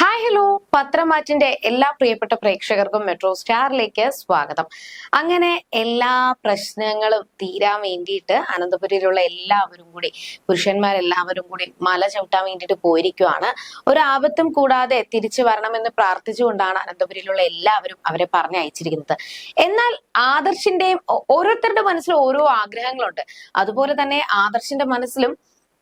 Hi hello പത്രമാറ്റിന്റെ എല്ലാ പ്രിയപ്പെട്ട പ്രേക്ഷകർക്കും മെട്രോ സ്റ്റാറിലേക്ക് സ്വാഗതം. അങ്ങനെ എല്ലാ പ്രശ്നങ്ങളും തീരാൻ വേണ്ടിയിട്ട് അനന്തപുരിയിലുള്ള എല്ലാവരും കൂടി പുരുഷന്മാരെല്ലാവരും കൂടി മല ചവിട്ടാൻ വേണ്ടിയിട്ട് പോയിരിക്കുവാണ്. ഒരു ആപത്തും കൂടാതെ തിരിച്ചു വരണമെന്ന് പ്രാർത്ഥിച്ചുകൊണ്ടാണ് അനന്തപുരിയിലുള്ള എല്ലാവരും അവരെ പറഞ്ഞയച്ചിരിക്കുന്നത്. എന്നാൽ ആദർശിന്റെയും ഓരോരുത്തരുടെ മനസ്സിലും ഓരോ ആഗ്രഹങ്ങളുണ്ട്. അതുപോലെ തന്നെ ആദർശിന്റെ മനസ്സിലും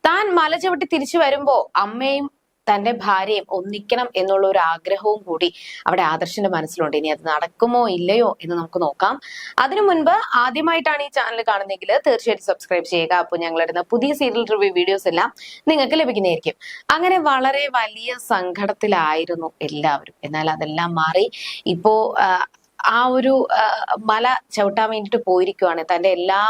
താൻ മല ചവിട്ടി തിരിച്ചു വരുമ്പോ അമ്മയും തന്റെ ഭാര്യയും ഒന്നിക്കണം എന്നുള്ള ഒരു ആഗ്രഹവും കൂടി അവിടെ ആദർശിന്റെ മനസ്സിലുണ്ട്. ഇനി അത് നടക്കുമോ ഇല്ലയോ എന്ന് നമുക്ക് നോക്കാം. അതിനു മുൻപ് ആദ്യമായിട്ടാണ് ഈ ചാനൽ കാണുന്നതെങ്കിൽ തീർച്ചയായിട്ടും സബ്സ്ക്രൈബ് ചെയ്യുക. അപ്പോൾ ഞങ്ങളിടുന്ന പുതിയ സീരിയൽ റിവ്യൂ വീഡിയോസ് എല്ലാം നിങ്ങൾക്ക് ലഭിക്കുന്നതായിരിക്കും. അങ്ങനെ വളരെ വലിയ സങ്കടത്തിലായിരുന്നു എല്ലാവരും. എന്നാൽ അതെല്ലാം മാറി. ഇപ്പോ ആ, ഒരു മല ചവിട്ടാൻ വേണ്ടിയിട്ട് പോയിരിക്കുവാണ്. തന്റെ എല്ലാ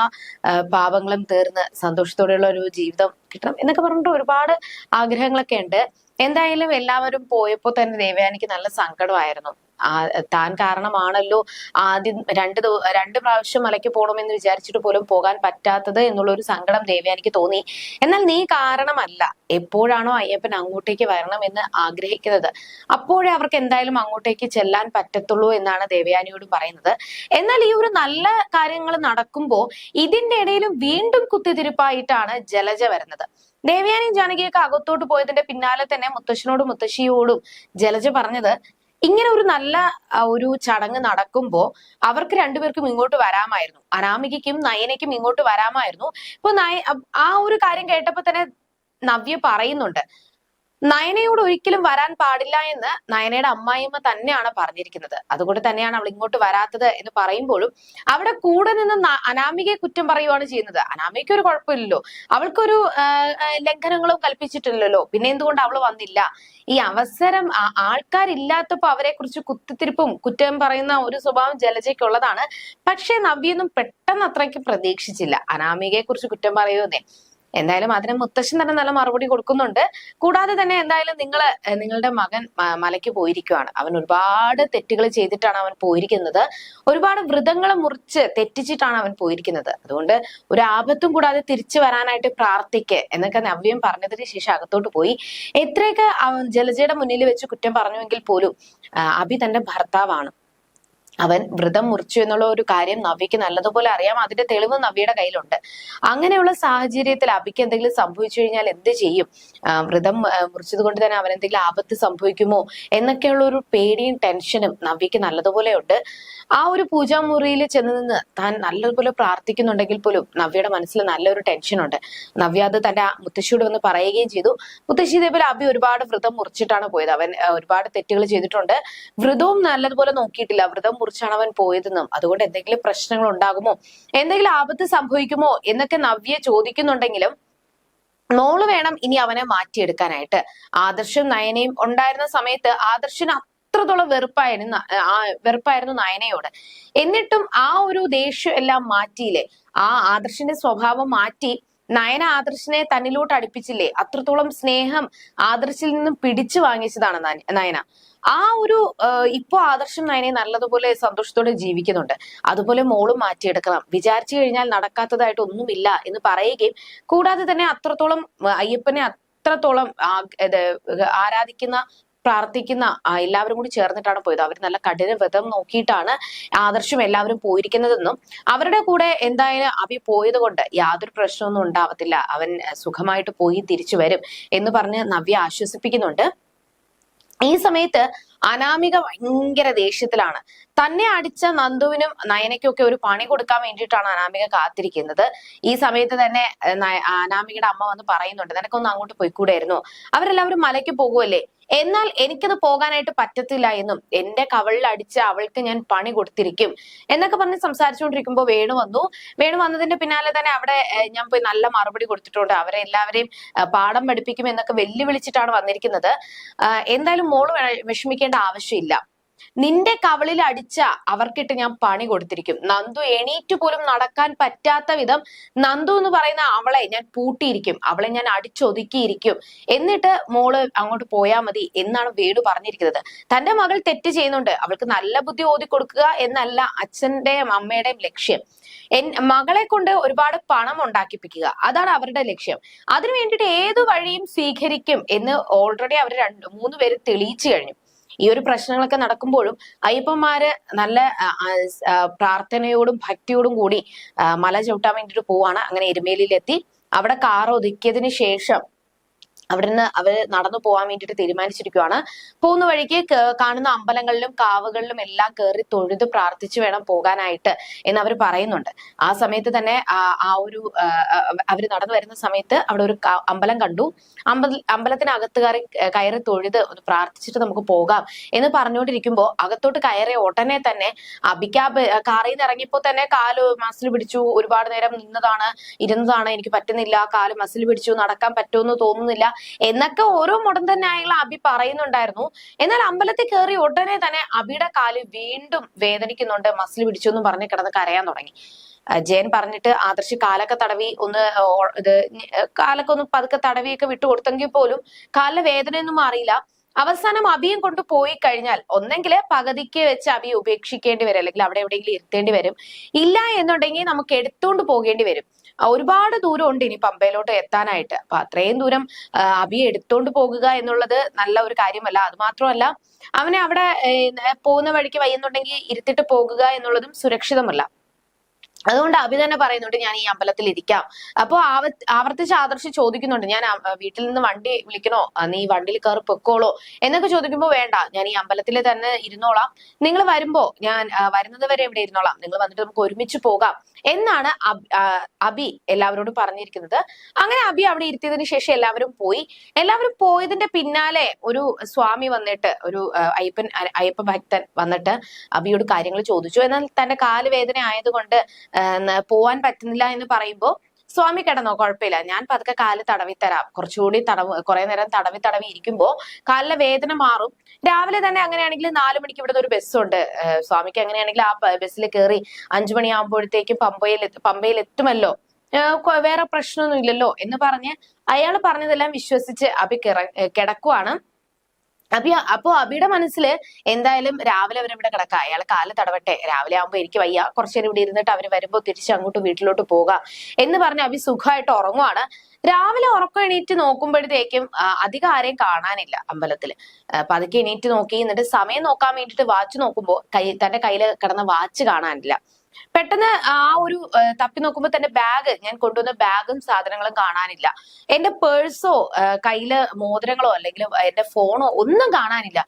പാപങ്ങളും തീർന്ന് സന്തോഷത്തോടെയുള്ള ഒരു ജീവിതം കിട്ടണം എന്നൊക്കെ പറഞ്ഞിട്ട് ഒരുപാട് ആഗ്രഹങ്ങളൊക്കെ ഉണ്ട്. എന്തായാലും എല്ലാവരും പോയപ്പോ തന്നെ ദേവയാനിക്ക് നല്ല സങ്കടമായിരുന്നു. താൻ കാരണമാണല്ലോ ആദ്യം രണ്ട് രണ്ട് പ്രാവശ്യം മലയ്ക്ക് പോകണമെന്ന് വിചാരിച്ചിട്ട് പോലും പോകാൻ പറ്റാത്തത് എന്നുള്ള ഒരു സങ്കടം ദേവയാനിക്ക് തോന്നി. എന്നാൽ നീ കാരണമല്ല. എപ്പോഴാണോ അയ്യപ്പൻ അങ്ങോട്ടേക്ക് വരണമെന്ന് ആഗ്രഹിക്കുന്നത്. അപ്പോഴേ അവർക്ക് എന്തായാലും അങ്ങോട്ടേക്ക് ചെല്ലാൻ പറ്റത്തുള്ളൂ എന്നാണ് ദേവയാനിയോട് പറയുന്നത്. എന്നാൽ ഈ ഒരു നല്ല കാര്യങ്ങൾ നടക്കുമ്പോൾ ഇതിന്റെ ഇടയിലും വീണ്ടും കുത്തിതിരിപ്പായിട്ടാണ് ജലജ വരുന്നത്. ദേവയാനി ജാനകിയൊക്കെ അകത്തോട്ട് പോയതിന്റെ പിന്നാലെ തന്നെ മുത്തശ്ശനോടും മുത്തശ്ശിയോടും ജലജ പറഞ്ഞത് ഇങ്ങനെ ഒരു നല്ല ഒരു ചടങ്ങ് നടക്കുമ്പോൾ അവർക്ക് രണ്ടുപേർക്കും ഇങ്ങോട്ട് വരാമായിരുന്നു. അനാമികയ്ക്കും നയനയ്ക്കും ഇങ്ങോട്ട് വരാമായിരുന്നു. ഇപ്പൊ നയ ആ ഒരു കാര്യം കേട്ടപ്പോ തന്നെ നവ്യ പറയുന്നുണ്ട്. നയനയോട് ഒരിക്കലും വരാൻ പാടില്ല എന്ന് നയനയുടെ അമ്മായിമ്മ തന്നെയാണ് പറഞ്ഞിരിക്കുന്നത്. അതുകൊണ്ട് തന്നെയാണ് അവൾ ഇങ്ങോട്ട് വരാത്തത് എന്ന് പറയുമ്പോഴും അവിടെ കൂടെ നിന്ന് അനാമികയെ കുറ്റം പറയുവാണ് ചെയ്യുന്നത്. അനാമികയ്ക്ക് ഒരു കുഴപ്പമില്ലല്ലോ. അവൾക്കൊരു ലംഘനങ്ങളും കൽപ്പിച്ചിട്ടില്ലല്ലോ. പിന്നെ എന്തുകൊണ്ട് അവൾ വന്നില്ല? ഈ അവസരം ആൾക്കാരില്ലാത്തപ്പോ അവരെ കുറിച്ച് കുത്തിത്തിരിപ്പും കുറ്റം പറയുന്ന ഒരു സ്വഭാവം ജലജയ്ക്കുള്ളതാണ്. പക്ഷെ നവ്യൊന്നും പെട്ടെന്ന് അത്രയ്ക്ക് പ്രതീക്ഷിച്ചില്ല. അനാമികയെ കുറിച്ച് കുറ്റം പറയുന്നേ എന്തായാലും അതിന് മുത്തശ്ശൻ തന്നെ നല്ല മറുപടി കൊടുക്കുന്നുണ്ട്. കൂടാതെ തന്നെ എന്തായാലും നിങ്ങൾ നിങ്ങളുടെ മകൻ മലയ്ക്ക് പോയിരിക്കുവാണ്. അവൻ ഒരുപാട് തെറ്റുകൾ ചെയ്തിട്ടാണ് അവൻ പോയിരിക്കുന്നത്. ഒരുപാട് വ്രതങ്ങൾ മുറിച്ച് തെറ്റിച്ചിട്ടാണ് അവൻ പോയിരിക്കുന്നത്. അതുകൊണ്ട് ഒരു ആപത്തും കൂടാതെ തിരിച്ചു വരാനായിട്ട് പ്രാർത്ഥിക്ക് എന്നൊക്കെ നവ്യം പറഞ്ഞതിന് ശേഷം അകത്തോട്ട് പോയി. എത്രയൊക്കെ ജലജയുടെ മുന്നിൽ വെച്ച് കുറ്റം പറഞ്ഞുവെങ്കിൽ പോലും അഭി തന്റെ ഭർത്താവാണ്. അവൻ വ്രതം മുറിച്ചു എന്നുള്ള ഒരു കാര്യം നവ്യക്ക് നല്ലതുപോലെ അറിയാം. അതിന്റെ തെളിവ് നവ്യയുടെ കയ്യിലുണ്ട്. അങ്ങനെയുള്ള സാഹചര്യത്തിൽ അബിക്ക് എന്തെങ്കിലും സംഭവിച്ചു കഴിഞ്ഞാൽ എന്ത് ചെയ്യും? വ്രതം മുറിച്ചത് കൊണ്ട് തന്നെ അവൻ എന്തെങ്കിലും ആപത്ത് സംഭവിക്കുമോ? എന്നൊക്കെയുള്ള ഒരു പേടിയും ടെൻഷനും നവ്യക്ക് നല്ലതുപോലെ ഉണ്ട്. ആ ഒരു പൂജാമുറിയിൽ ചെന്ന് നിന്ന് താൻ നല്ലതുപോലെ പ്രാർത്ഥിക്കുന്നുണ്ടെങ്കിൽ പോലും നവ്യയുടെ മനസ്സിൽ നല്ലൊരു ടെൻഷനുണ്ട് നവ്യ അത് തന്റെ മുത്തശ്ശിയോട് വന്ന് പറയുകയും ചെയ്തു. മുത്തശ്ശി ഇതേപോലെ അബി ഒരുപാട് വ്രതം മുറിച്ചിട്ടാണ് പോയത്. അവൻ ഒരുപാട് തെറ്റുകൾ ചെയ്തിട്ടുണ്ട്. വ്രതവും നല്ലതുപോലെ നോക്കിയിട്ടില്ല. വ്രതം മുറിച്ചാണ് അവൻ പോയതെന്നും. അതുകൊണ്ട് എന്തെങ്കിലും പ്രശ്നങ്ങൾ ഉണ്ടാകുമോ? എന്തെങ്കിലും ആപത്ത് സംഭവിക്കുമോ? എന്നൊക്കെ നവ്യ ചോദിക്കുന്നുണ്ടെങ്കിലും മോൾ വേണം ഇനി അവനെ മാറ്റിയെടുക്കാനായിട്ട്. ആദർശും നയനയും ഉണ്ടായിരുന്ന സമയത്ത് ആദർശന അത്രത്തോളം വെറുപ്പായിരുന്നു വെറുപ്പായിരുന്നു നയനയോട്. എന്നിട്ടും ആ ഒരു ദേഷ്യം എല്ലാം മാറ്റിയില്ലേ? ആ ആദർശന്റെ സ്വഭാവം മാറ്റി നയന ആദർശിനെ തന്നിലോട്ട് അടുപ്പിച്ചില്ലേ? അത്രത്തോളം സ്നേഹം ആദർശിൽ നിന്നും പിടിച്ചു വാങ്ങിച്ചതാണ് നയന. ആ ഒരു ഇപ്പോ ആദർശം നയനെ നല്ലതുപോലെ സന്തോഷത്തോടെ ജീവിക്കുന്നുണ്ട്. അതുപോലെ മോളും മാറ്റിയെടുക്കണം. വിചാരിച്ചു കഴിഞ്ഞാൽ നടക്കാത്തതായിട്ട് ഒന്നുമില്ല എന്ന് പറയുകയും കൂടാതെ തന്നെ അത്രത്തോളം അയ്യപ്പനെ അത്രത്തോളം ആരാധിക്കുന്ന പ്രാർത്ഥിക്കുന്ന എല്ലാവരും കൂടി ചേർന്നിട്ടാണ് പോയത്. അവർ നല്ല കഠിന വ്രതം നോക്കിയിട്ടാണ് ആദർശം എല്ലാവരും പോയിരിക്കുന്നതെന്നും അവരുടെ കൂടെ എന്തായാലും അഭി പോയത് കൊണ്ട് യാതൊരു പ്രശ്നമൊന്നും ഉണ്ടാവത്തില്ല. അവൻ സുഖമായിട്ട് പോയി തിരിച്ചു വരും എന്ന് പറഞ്ഞ് നവ്യ ആശ്വസിപ്പിക്കുന്നുണ്ട്. ഈ സമയത്ത് അനാമിക ഭയങ്കര ദേഷ്യത്തിലാണ്. തന്നെ അടിച്ച നന്ദുവിനും നയനയ്ക്കും ഒക്കെ ഒരു പണി കൊടുക്കാൻ വേണ്ടിയിട്ടാണ് അനാമിക കാത്തിരിക്കുന്നത്. ഈ സമയത്ത് തന്നെ അനാമികയുടെ അമ്മ വന്ന് പറയുന്നുണ്ട് നിനക്കൊന്ന് അങ്ങോട്ട് പോയിക്കൂടായിരുന്നു. അവരെല്ലാവരും മലയ്ക്ക് പോകുമല്ലേ എന്നാൽ എനിക്കത് പോകാനായിട്ട് പറ്റത്തില്ല എന്നും എന്റെ കവളിൽ അടിച്ച് അവൾക്ക് ഞാൻ പണി കൊടുത്തിരിക്കും എന്നൊക്കെ പറഞ്ഞ് സംസാരിച്ചുകൊണ്ടിരിക്കുമ്പോൾ വേണു വന്നു. വേണു വന്നതിന്റെ പിന്നാലെ തന്നെ അവിടെ ഞാൻ പോയി നല്ല മറുപടി കൊടുത്തിട്ടുണ്ട്. അവരെ എല്ലാവരെയും പാഠം പഠിപ്പിക്കും എന്നൊക്കെ വെല്ലുവിളിച്ചിട്ടാണ് വന്നിരിക്കുന്നത്. എന്തായാലും മോൾ വിഷമിക്കേണ്ട ആവശ്യമില്ല. നിന്റെ കവളിൽ അടിച്ച അവർക്കിട്ട് ഞാൻ പണി കൊടുത്തിരിക്കും. നന്ദു എണീറ്റ് പോലും നടക്കാൻ പറ്റാത്ത വിധം നന്ദു എന്ന് പറയുന്ന അവളെ ഞാൻ പൂട്ടിയിരിക്കും. അവളെ ഞാൻ അടിച്ചൊതുക്കിയിരിക്കും. എന്നിട്ട് മോൾ അങ്ങോട്ട് പോയാൽ മതി എന്നാണ് വേണു പറഞ്ഞിരിക്കുന്നത്. തന്റെ മകൾ തെറ്റ് ചെയ്യുന്നുണ്ട്. അവൾക്ക് നല്ല ബുദ്ധി ഓതി കൊടുക്കുക എന്നല്ല അച്ഛന്റെയും അമ്മയുടെയും ലക്ഷ്യം. എൻ മകളെ കൊണ്ട് ഒരുപാട് പണം ഉണ്ടാക്കിപ്പിക്കുക. അതാണ് അവരുടെ ലക്ഷ്യം. അതിനു വേണ്ടിയിട്ട് ഏതു വഴിയും സ്വീകരിക്കും എന്ന് ഓൾറെഡി അവർ രണ്ട് മൂന്ന് പേര് തെളിയിച്ചു കഴിഞ്ഞു. ഈ ഒരു പ്രശ്നങ്ങളൊക്കെ നടക്കുമ്പോഴും അയ്യപ്പന്മാര് നല്ല പ്രാർത്ഥനയോടും ഭക്തിയോടും കൂടി മല ചവിട്ടാൻ വേണ്ടിയിട്ട് പോവാണ്. അങ്ങനെ എരുമേലിയിലെത്തി. അവിടെ കാർ ഒതുക്കിയതിന് ശേഷം അവിടെ നിന്ന് അവർ നടന്നു പോകാൻ വേണ്ടിയിട്ട് തീരുമാനിച്ചിരിക്കുവാണ്. പോകുന്ന വഴിക്ക് കാണുന്ന അമ്പലങ്ങളിലും കാവുകളിലും എല്ലാം കയറി തൊഴുത് പ്രാർത്ഥിച്ചു വേണം പോകാനായിട്ട് എന്ന് അവർ പറയുന്നുണ്ട്. ആ സമയത്ത് തന്നെ ആ ഒരു ആ, നടന്നു വരുന്ന സമയത്ത് അവിടെ ഒരു അമ്പലം കണ്ടു. അമ്പല അമ്പലത്തിനകത്ത് കയറി കയറി തൊഴുത് ഒന്ന് പ്രാർത്ഥിച്ചിട്ട് നമുക്ക് പോകാം എന്ന് പറഞ്ഞുകൊണ്ടിരിക്കുമ്പോൾ അകത്തോട്ട് കയറിയ ഉടനെ തന്നെ അബിക്കാബ് കാറിൽ നിന്ന് ഇറങ്ങിയപ്പോൾ തന്നെ കാൽ മസിൽ പിടിച്ചു. ഒരുപാട് നേരം നിന്നതാണ് ഇരുന്നതാണ് എനിക്ക് പറ്റുന്നില്ല കാൽ മസിൽ പിടിച്ചു നടക്കാൻ പറ്റുമെന്ന് തോന്നുന്നില്ല. എന്നൊക്കെ ഓരോ മുടന്തനായുള്ള അബി പറയുന്നുണ്ടായിരുന്നു. എന്നാൽ അമ്പലത്തിൽ കയറി ഉടനെ തന്നെ അബിയുടെ കാൽ വീണ്ടും വേദനിക്കുന്നുണ്ട്. മസിൽ പിടിച്ചു എന്ന് പറഞ്ഞ് കിടന്ന് കരയാൻ തുടങ്ങി. ജയൻ പറഞ്ഞിട്ട് ആദർശ് കാലൊക്കെ തടവി ഒന്ന് ഇത് കാലൊക്കെ ഒന്ന് പതുക്കെ തടവിയൊക്കെ വിട്ടു കൊടുത്തെങ്കിൽ പോലും കാലിലെ വേദനയൊന്നും മാറിയില്ല. അവസാനം അബിയും കൊണ്ട് പോയി കഴിഞ്ഞാൽ ഒന്നെങ്കിൽ പകുതിക്ക് വെച്ച് അബി ഉപേക്ഷിക്കേണ്ടി വരും. അല്ലെങ്കിൽ അവിടെ എവിടെയെങ്കിലും ഇരുത്തേണ്ടി വരും. ഇല്ല എന്നുണ്ടെങ്കിൽ നമുക്ക് എടുത്തുകൊണ്ട് പോകേണ്ടി വരും. ഒരുപാട് ദൂരം ഉണ്ട് ഇനി പമ്പയിലോട്ട് എത്താനായിട്ട്. അപ്പൊ അത്രയും ദൂരം അബിയെ എടുത്തോണ്ട് പോകുക എന്നുള്ളത് നല്ല ഒരു കാര്യമല്ല. അത് മാത്രമല്ല അവനെ അവിടെ പോകുന്ന വഴിക്ക് വയ്യുന്നുണ്ടെങ്കിൽ ഇരുത്തിട്ട് പോകുക എന്നുള്ളതും സുരക്ഷിതമല്ല. അതുകൊണ്ട് അഭി തന്നെ പറയുന്നുണ്ട് ഞാൻ ഈ അമ്പലത്തിൽ ഇരിക്കാം. അപ്പോ ആവ ആവർത്തിച്ച് ആദർശ് ചോദിക്കുന്നുണ്ട് ഞാൻ വീട്ടിൽ നിന്ന് വണ്ടി വിളിക്കണോ? നീ വണ്ടിയിൽ കയറി പൊക്കോളോ. എന്നൊക്കെ ചോദിക്കുമ്പോൾ വേണ്ട ഞാൻ ഈ അമ്പലത്തിൽ തന്നെ ഇരുന്നോളാം. നിങ്ങൾ വരുമ്പോ ഞാൻ വരുന്നത് വരെ ഇവിടെ ഇരുന്നോളാം. നിങ്ങൾ വന്നിട്ട് നമുക്ക് ഒരുമിച്ച് പോകാം. എന്നാണ് അബ്- എല്ലാവരോടും പറഞ്ഞിരിക്കുന്നത്. അങ്ങനെ അബി അവിടെ ഇരുത്തിയതിനു ശേഷം എല്ലാവരും പോയി. എല്ലാവരും പോയതിന്റെ പിന്നാലെ ഒരു സ്വാമി വന്നിട്ട് ഒരു അയ്യപ്പൻ അയ്യപ്പ ഭക്തൻ വന്നിട്ട് അബിയോട് കാര്യങ്ങൾ ചോദിച്ചു. എന്നാൽ തന്റെ കാലുവേദന ആയതുകൊണ്ട് പോവാൻ പറ്റുന്നില്ല എന്ന് പറയുമ്പോൾ സ്വാമി കിടന്നോ കുഴപ്പമില്ല. ഞാൻ പതുക്കെ കാൽ തടവി തരാം കുറച്ചുകൂടി തടവ് കുറെ നേരം തടവി തടവി ഇരിക്കുമ്പോൾ കാലിലെ വേദന മാറും. രാവിലെ തന്നെ അങ്ങനെയാണെങ്കിൽ നാലു മണിക്ക് ഇവിടുന്ന് ഒരു ബസ്സുണ്ട് സ്വാമിക്ക് അങ്ങനെയാണെങ്കിൽ ആ ബസ്സിൽ കയറി അഞ്ചു മണിയാകുമ്പോഴത്തേക്കും പമ്പയിൽ പമ്പയിൽ എത്തുമല്ലോ. വേറെ പ്രശ്നമൊന്നും ഇല്ലല്ലോ എന്ന് പറഞ്ഞ് അയാൾ പറഞ്ഞതെല്ലാം വിശ്വസിച്ച് അഭി കിടക്കുവാണ്. അബി അപ്പോ അബിയുടെ മനസ്സിൽ എന്തായാലും രാവിലെ അവരിവിടെ കിടക്കാം. അയാൾ കാൽ തടവട്ടെ. രാവിലെ ആകുമ്പോ എനിക്ക് വയ്യ. കുറച്ചു നേരം ഇവിടെ ഇരുന്നിട്ട് അവർ വരുമ്പോ തിരിച്ച് അങ്ങോട്ട് വീട്ടിലോട്ട് പോകാം എന്ന് പറഞ്ഞ് അബി സുഖമായിട്ട് ഉറങ്ങുവാണ്. രാവിലെ ഉറക്കം എണീറ്റ് നോക്കുമ്പോഴത്തേക്കും അധികം ആരെയും കാണാനില്ല അമ്പലത്തിൽ. അപ്പൊ പതുക്കെ എണീറ്റ് നോക്കി എന്നിട്ട് സമയം നോക്കാൻ വേണ്ടിട്ട് വാച്ച് നോക്കുമ്പോ കൈ തന്റെ കയ്യിൽ കിടന്ന വാച്ച് കാണാനില്ല. പെട്ടെന്ന് ആ ഒരു തപ്പി നോക്കുമ്പോൾ തന്നെ ബാഗ് ഞാൻ കൊണ്ടുവന്ന ബാഗും സാധനങ്ങളും കാണാനില്ല. എന്റെ പേഴ്സോ കയ്യിൽ മോതിരങ്ങളോ അല്ലെങ്കിൽ എന്റെ ഫോണോ ഒന്നും കാണാനില്ല.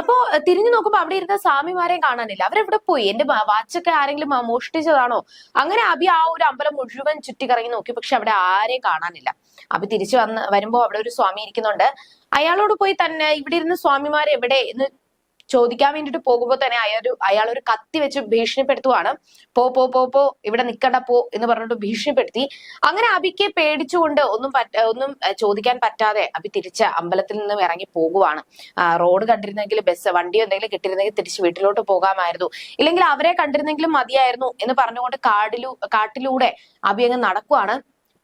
അപ്പോ തിരിഞ്ഞു നോക്കുമ്പോ അവിടെ ഇരുന്ന സ്വാമിമാരെയും കാണാനില്ല. അവരെവിടെ പോയി? എന്റെ വാച്ചൊക്കെ ആരെങ്കിലും മോഷ്ടിച്ചതാണോ? അങ്ങനെ അബി ആ ഒരു അമ്പലം മുഴുവൻ ചുറ്റിക്കറങ്ങി നോക്കി. പക്ഷെ അവിടെ ആരെയും കാണാനില്ല. അബി തിരിച്ചു വന്ന് വരുമ്പോ അവിടെ ഒരു സ്വാമി ഇരിക്കുന്നുണ്ട്. അയാളോട് പോയി തന്നെ ഇവിടെ ഇരുന്ന സ്വാമിമാർ എവിടെ എന്ന് ചോദിക്കാൻ വേണ്ടിട്ട് പോകുമ്പോൾ തന്നെ അയാൾ അയാൾ ഒരു കത്തി വെച്ച് ഭീഷണിപ്പെടുത്തുവാണ്. പോ പോ പോ പോ ഇവിടെ നിക്കണ്ട പോ എന്ന് പറഞ്ഞിട്ട് ഭീഷണിപ്പെടുത്തി. അങ്ങനെ അബിക്ക് പേടിച്ചുകൊണ്ട് ഒന്നും ഒന്നും ചോദിക്കാൻ പറ്റാതെ അബി തിരിച്ച് അമ്പലത്തിൽ നിന്നും ഇറങ്ങി പോകുവാണ്. റോഡ് കണ്ടിരുന്നെങ്കിൽ ബസ് വണ്ടി എന്തെങ്കിലും കിട്ടിയിരുന്നെങ്കിൽ തിരിച്ച് വീട്ടിലോട്ട് പോകാമായിരുന്നു. ഇല്ലെങ്കിൽ അവരെ കണ്ടിരുന്നെങ്കിലും മതിയായിരുന്നു എന്ന് പറഞ്ഞുകൊണ്ട് കാടിലൂ കാട്ടിലൂടെ അബി അങ്ങ് നടക്കുവാണ്.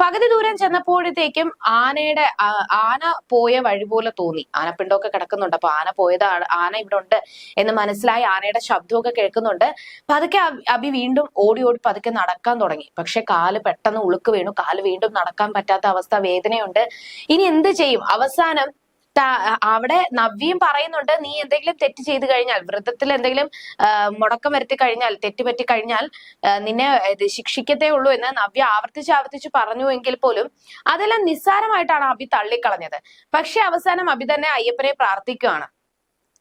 പകുതി ദൂരം ചെന്നപ്പോഴത്തേക്കും ആനയുടെ ആന പോയ വഴി പോലെ തോന്നി. ആനപ്പിണ്ടമൊക്കെ കിടക്കുന്നുണ്ട്. അപ്പൊ ആന പോയതാണ് ആന ഇവിടെ ഉണ്ട് എന്ന് മനസ്സിലായി. ആനയുടെ ശബ്ദമൊക്കെ കേൾക്കുന്നുണ്ട്. പതുക്കെ അബി- വീണ്ടും ഓടി ഓടി പതുക്കെ നടക്കാൻ തുടങ്ങി. പക്ഷെ കാൽ പെട്ടെന്ന് ഉളുക്ക് വീണു. കാൽ വീണ്ടും നടക്കാൻ പറ്റാത്ത അവസ്ഥ വേദനയുണ്ട്. ഇനി എന്ത് ചെയ്യും? അവസാനം അവിടെ നവ്യം പറയുന്നുണ്ട് നീ എന്തെങ്കിലും തെറ്റ് ചെയ്തു കഴിഞ്ഞാൽ വ്രതത്തിൽ എന്തെങ്കിലും മുടക്കം വരുത്തി കഴിഞ്ഞാൽ തെറ്റ് പറ്റി കഴിഞ്ഞാൽ നിന്നെ ശിക്ഷിക്കത്തേ ഉള്ളൂ എന്ന് നവ്യ ആവർത്തിച്ച് ആവർത്തിച്ച് പറഞ്ഞു എങ്കിൽ പോലും അതെല്ലാം നിസ്സാരമായിട്ടാണ് അബി തള്ളിക്കളഞ്ഞത്. പക്ഷെ അവസാനം അബി തന്നെ അയ്യപ്പനെ പ്രാർത്ഥിക്കുകയാണ്.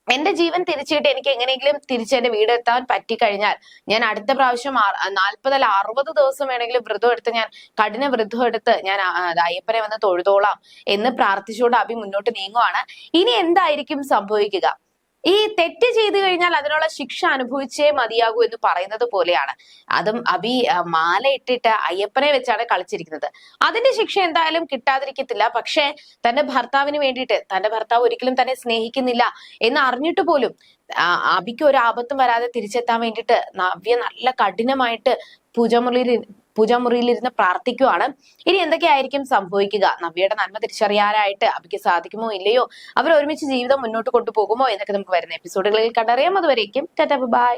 എന്റെ ജീവൻ തിരിച്ചിട്ട് എനിക്ക് എങ്ങനെയെങ്കിലും തിരിച്ച് എന്റെ വീട് വീടെത്താൻ പറ്റിക്കഴിഞ്ഞാൽ ഞാൻ അടുത്ത പ്രാവശ്യം നാൽപ്പതല്ല അറുപത് ദിവസം വേണമെങ്കിലും വ്രതം എടുത്ത് ഞാൻ കഠിന വ്രതം എടുത്ത് ഞാൻ അയ്യപ്പനെ വന്ന് തൊഴുതോളാം എന്ന് പ്രാർത്ഥിച്ചുകൊണ്ട് അഭി മുന്നോട്ട് നീങ്ങുവാണ്. ഇനി എന്തായിരിക്കും സംഭവിക്കുക? ഈ തെറ്റ് ചെയ്തു കഴിഞ്ഞാൽ അതിനുള്ള ശിക്ഷ അനുഭവിച്ചേ മതിയാകൂ എന്ന് പറയുന്നത് പോലെയാണ്. അതും അബി മാല ഇട്ടിട്ട് അയ്യപ്പനെ വെച്ചാണ് കളിച്ചിരിക്കുന്നത്. അതിന്റെ ശിക്ഷ എന്തായാലും കിട്ടാതിരിക്കത്തില്ല. പക്ഷേ തന്റെ ഭർത്താവിന് വേണ്ടിയിട്ട് തന്റെ ഭർത്താവ് ഒരിക്കലും തന്നെ സ്നേഹിക്കുന്നില്ല എന്ന് അറിഞ്ഞിട്ട് പോലും അബിക്ക് ഒരു ആപത്തും വരാതെ തിരിച്ചെത്താൻ വേണ്ടിയിട്ട് നവ്യ നല്ല കഠിനമായിട്ട് പൂജാമുറിയിൽ പൂജാമുറിയിലിരുന്ന് പ്രാർത്ഥിക്കുവാണ്. ഇനി എന്തൊക്കെയായിരിക്കും സംഭവിക്കുക? നവ്യയുടെ നന്മ തിരിച്ചറിയാനായിട്ട് അവയ്ക്ക് സാധിക്കുമോ ഇല്ലയോ? അവർ ഒരുമിച്ച് ജീവിതം മുന്നോട്ട് കൊണ്ടുപോകുമോ എന്നൊക്കെ നമുക്ക് വരുന്ന എപ്പിസോഡുകളിൽ കണ്ടറിയാം. അതുവരേക്കും ടാറ്റ ബൈ.